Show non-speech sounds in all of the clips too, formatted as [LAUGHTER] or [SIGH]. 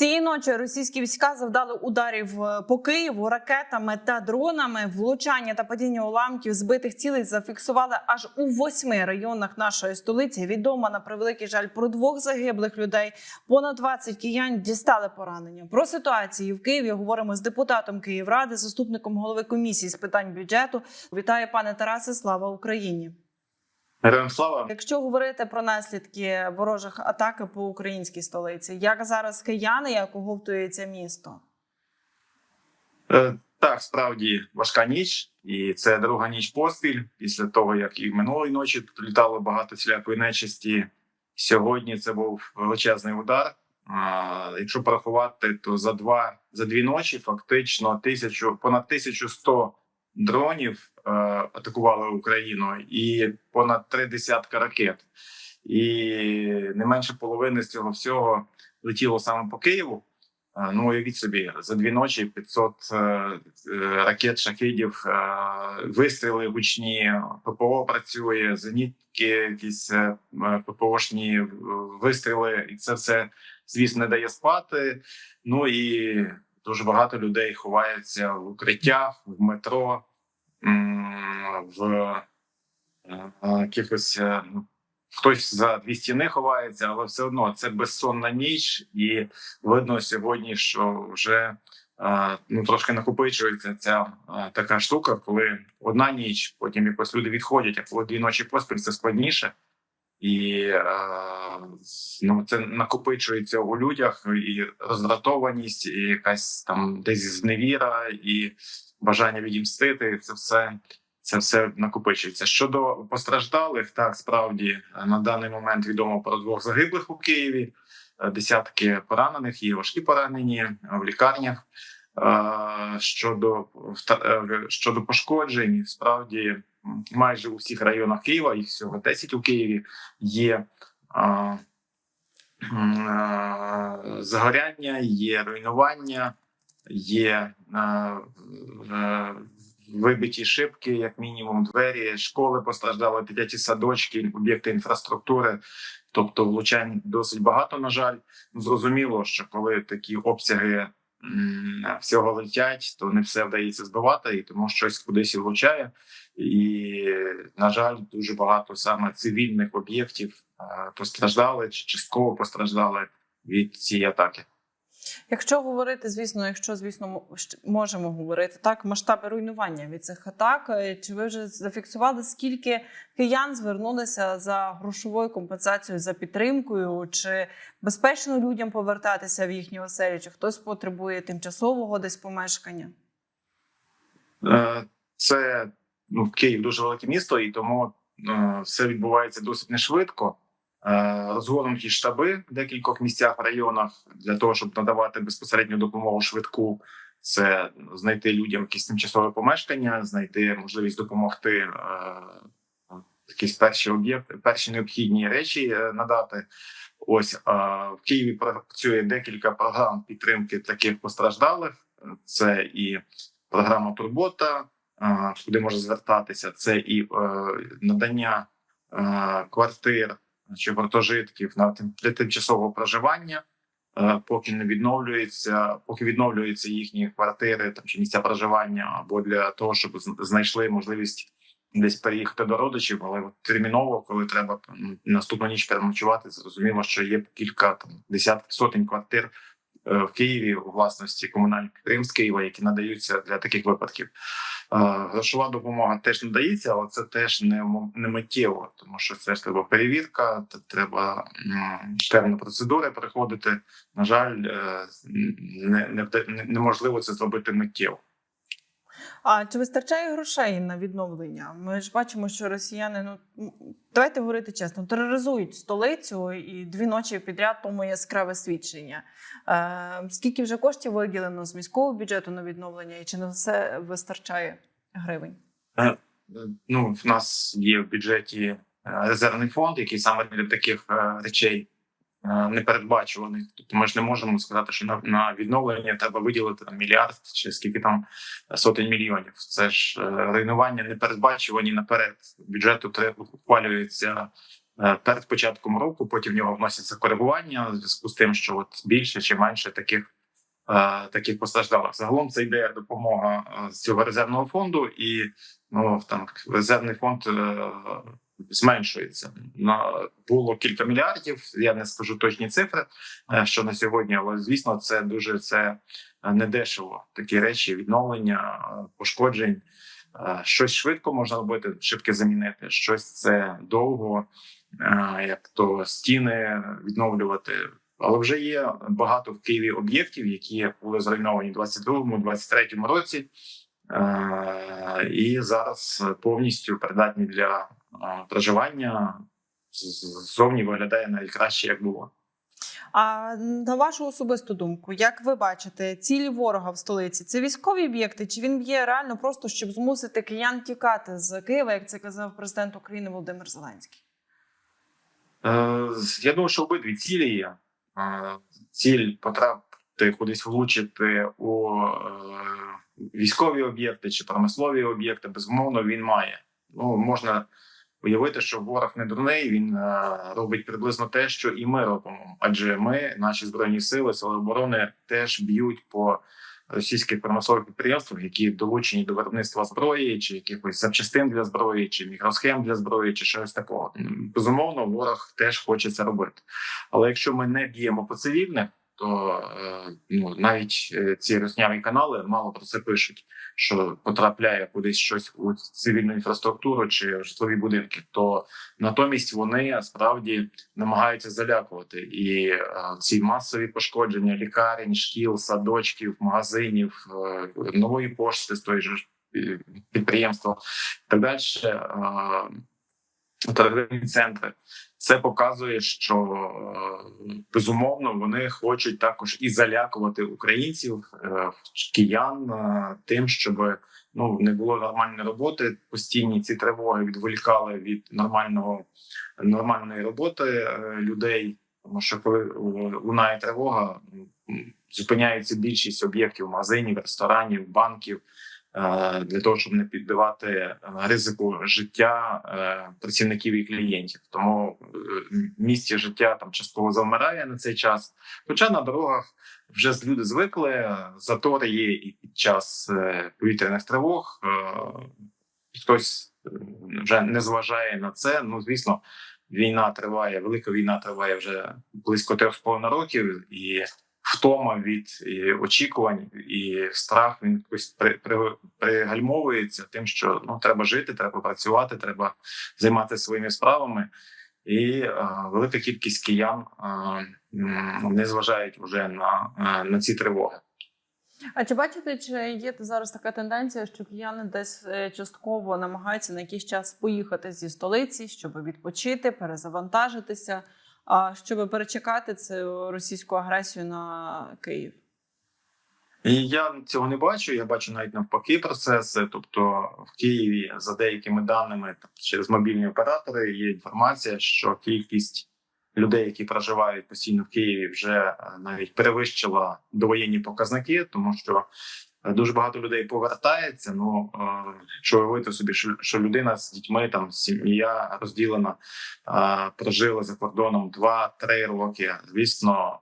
Цієї ночі російські війська завдали ударів е, по Києву ракетами та дронами. Влучання та падіння уламків збитих цілей зафіксували аж у восьми районах нашої столиці. Відомо на превеликий жаль про двох загиблих людей. Понад 20 киян дістали поранення. Про ситуацію в Києві говоримо з депутатом Київради, заступником голови комісії з питань бюджету. Вітаю, пане Тарасе. Слава Україні! Героям слава. Якщо говорити про наслідки ворожих атак по українській столиці, як зараз кияни, як оговтується місто? Е, Так, справді важка ніч, і це друга ніч поспіль. Після того як і минулої ночі тут літало багато всілякої нечисті. Сьогодні це був величезний удар. А, якщо порахувати, то за два за дві ночі фактично тисячу понад 1100 дронів атакували Україну і понад три десятка ракет. І не менше половини з цього всього летіло саме по Києву. Е, Ну, уявіть собі, за дві ночі 500 е, е, ракет шахідів, е, вистріли гучні, ППО працює, зенітки, якісь е, е, ППОшні вистріли, і це все, звісно, не дає спати. Ну і дуже багато людей ховаються в укриттях, в метро, в е, якихось. е, Хтось за дві стіни ховається, але все одно це безсонна ніч, і видно сьогодні, що вже е, ну трошки накопичується ця така штука, коли одна ніч, потім якось люди відходять, а коли дві ночі поспіль це складніше, і ну це накопичується у людях і роздратованість, і якась там десь зневіра, і бажання відімстити. Це все. Це все накопичується. Щодо постраждалих, так справді на даний момент відомо про двох загиблих у Києві, е, десятки поранених, є важкі поранені в лікарнях. Е, Щодо е, щодо пошкоджень, справді майже у всіх районах Києва, їх всього 10 у Києві, є загоряння, є руйнування, є е, вибиті шибки, як мінімум, двері, школи постраждали, дитячі садочки, об'єкти інфраструктури. Тобто влучань досить багато. На жаль, зрозуміло, що коли такі обсяги всього летять, то не все вдається збивати, і тому щось кудись влучає. І на жаль, дуже багато саме цивільних об'єктів е, постраждали чи частково постраждали від цієї атаки. Якщо говорити, звісно, якщо звісно можемо говорити так, масштаби руйнування від цих атак, е, чи ви вже зафіксували, скільки киян звернулися за грошовою компенсацією за підтримкою, чи безпечно людям повертатися в їхні оселі, чи хтось потребує тимчасового десь помешкання? Е, Це ну, Київ дуже велике місто, і тому е, все відбувається досить нешвидко. Е, Розгорнуті штаби в декількох місцях в районах для того, щоб надавати безпосередню допомогу швидку. Це знайти людям якісь тимчасове помешкання, знайти можливість допомогти е, якісь перші об'єкти, перші необхідні речі е, надати. Ось а в Києві працює декілька програм підтримки таких постраждалих. Це і програма Турбота, е, куди можна звертатися. Це і е, надання е, квартир чи гуртожитків на тим- для тимчасового проживання, е, поки не відновлюється, поки відновлюються їхні квартири там чи місця проживання, або для того, щоб знайшли можливість десь переїхати до родичів, але от терміново, коли треба наступну ніч переночувати, зрозуміло, що є кілька там десятків сотень квартир в Києві у власності комунальних підприємств Києва, які надаються для таких випадків. Е, Грошова допомога теж надається, але це теж не не миттєво, тому що це ж треба перевірка, треба певні процедури проходити. На жаль, е, не не- неможливо це зробити миттєво. А чи вистачає грошей на відновлення? Ми ж бачимо, що росіяни, ну давайте говорити чесно, тероризують столицю і дві ночі підряд тому яскраве свідчення. Е, скільки вже коштів виділено з міського бюджету на відновлення, і чи на все вистачає гривень? Е, Ну, в нас є в бюджеті е, резервний фонд, який саме для таких е, речей непередбачуваних. Тобто ми ж не можемо сказати, що на, на відновлення треба виділити там мільярд чи скільки там сотень мільйонів. Це ж е, руйнування непередбачувані наперед. Бюджету ухвалюється е, перед початком року. Потім в нього вносяться коригування в зв'язку з тим, що от більше чи менше таких. е, Таких постраждалих загалом це йде допомога е, з цього резервного фонду, і ну там резервний фонд е, зменшується. На було кілька мільярдів. Я не скажу точні цифри, е, що на сьогодні, але звісно, це дуже це е, недешево. Такі речі, відновлення, пошкоджень. Е, Щось швидко можна робити, швидко замінити. Щось це довго, як то стіни відновлювати. Але вже є багато в Києві об'єктів, які були зруйновані у 22-23 році, і зараз повністю придатні для проживання. Ззовні виглядає навіть краще, як було. А на вашу особисту думку, як ви бачите, цілі ворога в столиці це військові об'єкти, чи він б'є реально просто щоб змусити киян тікати з Києва, як це казав президент України Володимир Зеленський? Е, Я думаю, що обидві цілі є. Е, Ціль потрапити кудись влучити у е, військові об'єкти чи промислові об'єкти, безумовно, він має. Ну можна уявити, що ворог не дурний, він е, робить приблизно те, що і ми робимо. Адже ми, наші збройні сили, сили оборони, теж б'ють по російських промислових підприємствах, які долучені до виробництва зброї, чи якихось запчастин для зброї, чи мікросхем для зброї, чи щось такого. Безумовно, ворог теж хоче це робити. Але якщо ми не б'ємо по цивільних, то е, ну навіть е, ці русняві канали мало про це пишуть, що потрапляє кудись щось у цивільну інфраструктуру чи в житлові будинки, то натомість вони справді намагаються залякувати і е, ці масові пошкодження лікарень, шкіл, садочків, магазинів, нової пошти з же ж, підприємства так далі. Торговельні центри це показує, що е, безумовно вони хочуть також і залякувати українців, е, киян е, тим, щоб ну не було нормальної роботи. Постійні ці тривоги відволікали від нормального нормальної роботи людей. Тому що коли лунає тривога, зупиняється більшість об'єктів магазинів, ресторанів, банків для того, щоб не підбивати е, ризику життя е, працівників і клієнтів. Тому е, в місті життя там частково завмирає на цей час. Хоча на дорогах вже люди звикли, е, затори є і під час е, повітряних тривог. Е, Хтось е, вже не зважає на це. Ну звісно, війна триває, велика війна триває вже близько трьох з половиною років, і втома від і очікувань і страх він якось при, при, пригальмовується тим, що ну треба жити, треба працювати, треба займатися своїми справами. І е, велика кількість киян е, не зважають вже на, е, на ці тривоги. А чи бачите, чи є зараз така тенденція, що кияни десь е, частково намагаються на якийсь час поїхати зі столиці, щоб відпочити, перезавантажитися, а щоб перечекати цю російську агресію на Київ? І я цього не бачу. Я бачу навіть навпаки процеси. Тобто в Києві, за деякими даними через мобільні оператори, є інформація, що кількість людей, які проживають постійно в Києві, вже е, навіть перевищила довоєнні показники, тому що дуже багато людей повертається. Ну якщо уявити собі, що, що людина з дітьми, там сім'я розділена, прожила за кордоном 2-3 роки. Звісно,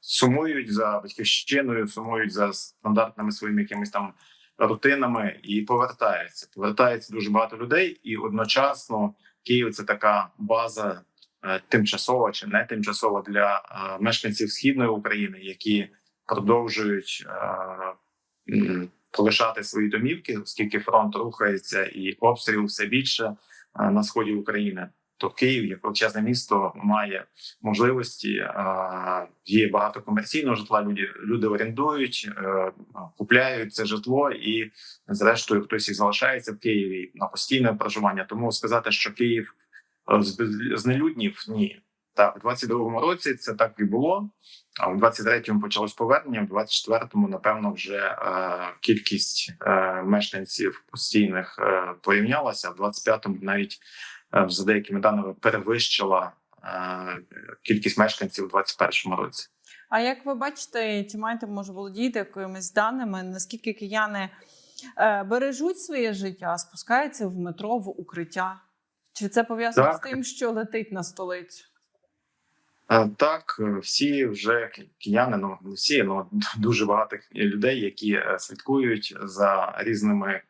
сумують за батьківщиною, сумують за стандартними своїми якимись там рутинами і повертаються. Повертається дуже багато людей, і одночасно Київ це така база е, тимчасова чи не тимчасова для мешканців східної України, які продовжують е, м, полишати свої домівки, оскільки фронт рухається і обстріл все більше е, на сході України. То Київ, як величезне місто, має можливості. е, Є багато комерційного житла. Люди люди орендують, е, купляють це житло, і зрештою хтось і залишається в Києві на постійне проживання. Тому сказати, що Київ е, знелюднів, ні. Так, у 22-му році це так і було. А у 23-му почалось повернення. В 24-му, напевно, вже е, кількість е, мешканців постійних е, порівнялася. В 25-му навіть е, за деякими даними перевищила е, кількість мешканців у 21-му році. А як ви бачите, чи маєте може володіти якимись даними, наскільки кияни е, бережуть своє життя, спускаються в метро в укриття? Чи це пов'язано з тим, що летить на столицю? Е, Так, е, всі вже ки- кияни, ну не всі, ну [LAUGHS] дуже багато людей, які е, слідкують за різними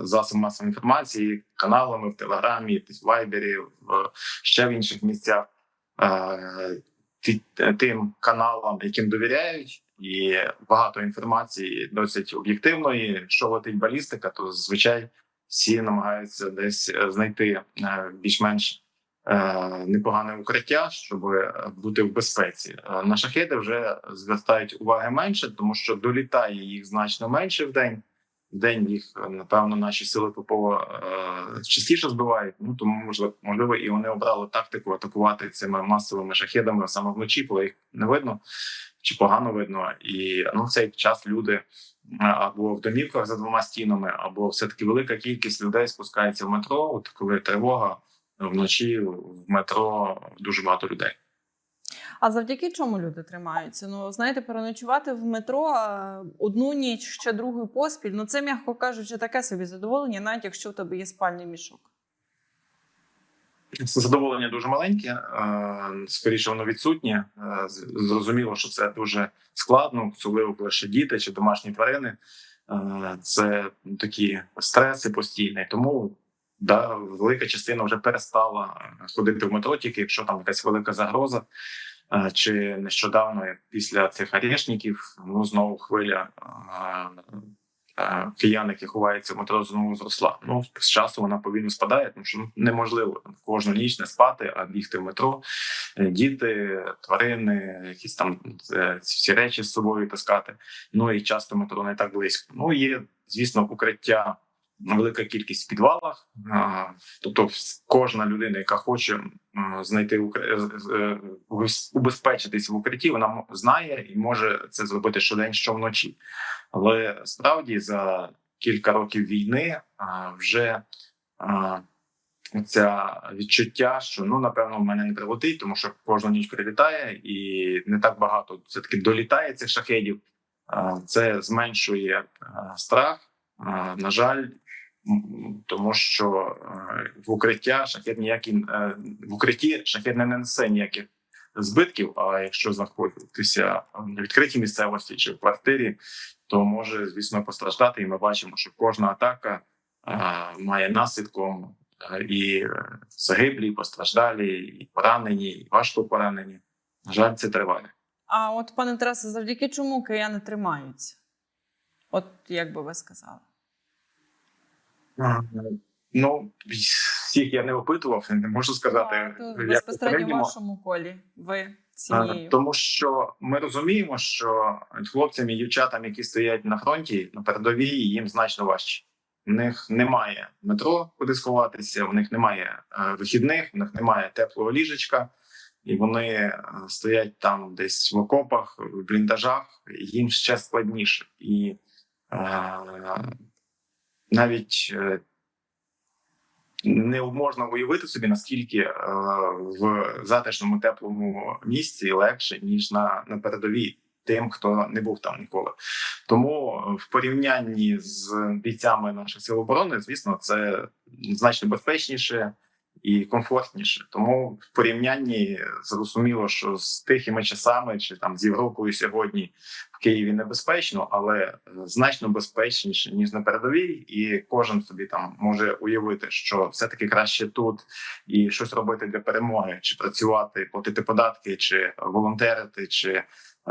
засобами масової інформації, каналами в Телеграмі, в Вайбері, в ще в інших місцях. Тим каналам, яким довіряють, і багато інформації досить об'єктивної. Що летить балістика, то зазвичай всі намагаються десь знайти більш-менш непогане укриття, щоб е, бути в безпеці. Е, На шахеди вже звертають уваги менше, тому що долітає їх значно менше в день. В день їх е, напевно наші сили Попова е, частіше збивають. Ну тому можливо, можливо, і вони обрали тактику атакувати цими масовими шахедами саме вночі, коли їх не видно чи погано видно. І ну в цей час люди е, або в домівках за двома стінами, або все таки велика кількість людей спускається в метро. От коли тривога вночі в метро дуже багато людей. А завдяки чому люди тримаються? Ну знаєте, переночувати в метро одну ніч, ще другу поспіль. Ну це, м'яко кажучи, таке собі задоволення, навіть якщо в тебе є спальний мішок. Задоволення дуже маленьке, скоріше воно відсутнє. Зрозуміло, що це дуже складно, особливо коли ще діти чи домашні тварини. Це такі стреси постійні. Тому да, велика частина вже перестала ходити в метро, тільки якщо там якась велика загроза. Е, Чи нещодавно після цих арешників ну знову хвиля е, е, киян, які ховаються в метро, знову зросла. Ну з часу вона повільно спадає, тому що ну, неможливо кожну ніч не спати, а бігти в метро. Е, Діти, тварини, якісь там е, всі речі з собою таскати. Ну і часто метро не так близько. Ну є, звісно, укриття. Велика кількість в підвалах, тобто кожна людина, яка хоче знайти е, убез- убезпечитись в укритті, вона знає і може це зробити щодень, що вночі. Але справді за кілька років війни вже ця відчуття, що ну напевно в мене не прилетить, тому що кожну ніч прилітає, і не так багато все таки долітає цих шахедів. Це зменшує страх. На жаль, тому що е, в укриття шахет ніякі е, в укритті шахет не несе ніяких збитків. А якщо знаходитися на відкритій місцевості чи в квартирі, то може звісно постраждати. І ми бачимо, що кожна атака е, має наслідком і загиблі, і постраждалі, і поранені, і важко поранені. На жаль, це триває. А от, пане Тарасе, завдяки чому кияни тримаються? От як би ви сказали? Ну всіх я не опитував, не можу сказати. А, як безпосередньо в вашому колі. Ви сім'єю. Тому що ми розуміємо, що хлопцям і дівчатам, які стоять на фронті на передовій, їм значно важче. В них немає метро, куди сховатися, в них немає е, вихідних, в них немає теплого ліжечка, і вони е, стоять там десь в окопах, в бліндажах. Їм ще складніше. І е, навіть е, не можна уявити собі, наскільки е, в затишному теплому місці легше ніж на, на передовій тим, хто не був там ніколи. Тому в порівнянні з бійцями наших сил оборони, звісно, це значно безпечніше і комфортніше. Тому в порівнянні зрозуміло, що з тихими часами чи там з Європою сьогодні в Києві небезпечно, але е, значно безпечніше ніж на передовій, і кожен собі там може уявити, що все таки краще тут і щось робити для перемоги, чи працювати, платити податки, чи волонтерити, чи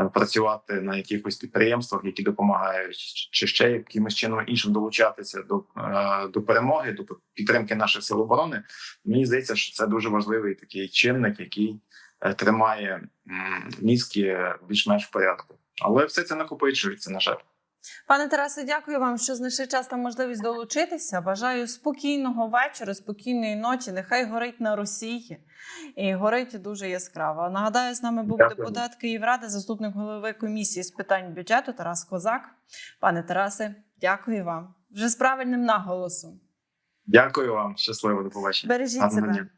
працювати на якихось підприємствах, які допомагають, чи ще якимось чином іншим долучатися до, е, до перемоги, до підтримки наших сил оборони. Мені здається, що це дуже важливий такий чинник, який е, тримає мізки більш-менш в порядку. Але все це накопичується, на жаль. Пане Тарасе, дякую вам, що знайшли час та можливість долучитися. Бажаю спокійного вечора, спокійної ночі. Нехай горить на Росії і горить дуже яскраво. Нагадаю, з нами був Дякую. депутат Київради, заступник голови комісії з питань бюджету Тарас Козак. Пане Тарасе, дякую вам. Вже з правильним наголосом. Дякую вам, щасливо, до побачення. Бережіть Гарного себе. дня.